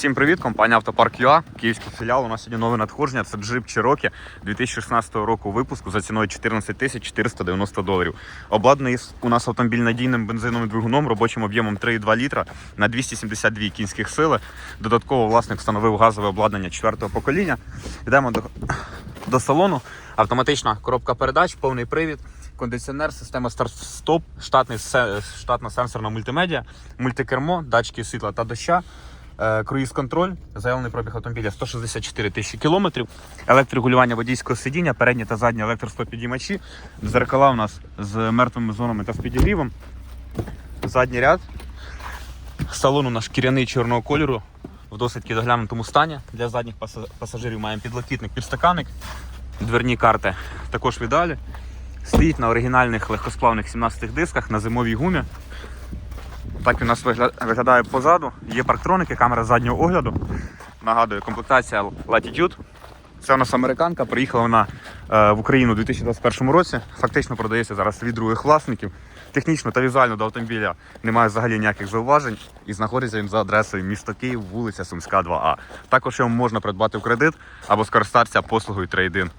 Всім привіт, компанія Автопарк ЮА, київський філіал. У нас сьогодні нове надходження. Це джип Cherokee 2016 року випуску за ціною 14 тисяч 490 доларів. Обладнаний у нас автомобіль надійним бензиновим двигуном, робочим об'ємом 3,2 літра на 272 кінських сили. Додатково власник встановив газове обладнання 4-го покоління. Йдемо до, до салону. Автоматична коробка передач, повний привід. Кондиціонер, система старт-стоп, штатна сенсорна мультимедіа, мультикермо, датчики світла та доща, е, круїз-контроль, заявлений пробіг автомобіля 164 тисячі кілометрів, електрорегулювання водійського сидіння, переднє та заднє електростопідіймачі, дзеркала у нас з мертвими зонами та з підігрівом, задній ряд, салон у нас шкіряний чорного кольору в досить доглянутому стані. Для задніх пасажирів маємо підлокітник, підстаканник, дверні карти також в ідеалі. Стоїть на оригінальних легкосплавних 17 дисках на зимовій гумі. Так у нас виглядає позаду. Є парктроники, камера заднього огляду. Нагадую, комплектація Latitude. Це у нас американка, приїхала вона е, в Україну у 2021 році. Фактично продається зараз від других власників. Технічно та візуально до автомобіля немає взагалі ніяких зауважень і знаходиться він за адресою місто Київ, вулиця Сумська, 2А. Також його можна придбати в кредит або скористатися послугою трейдин.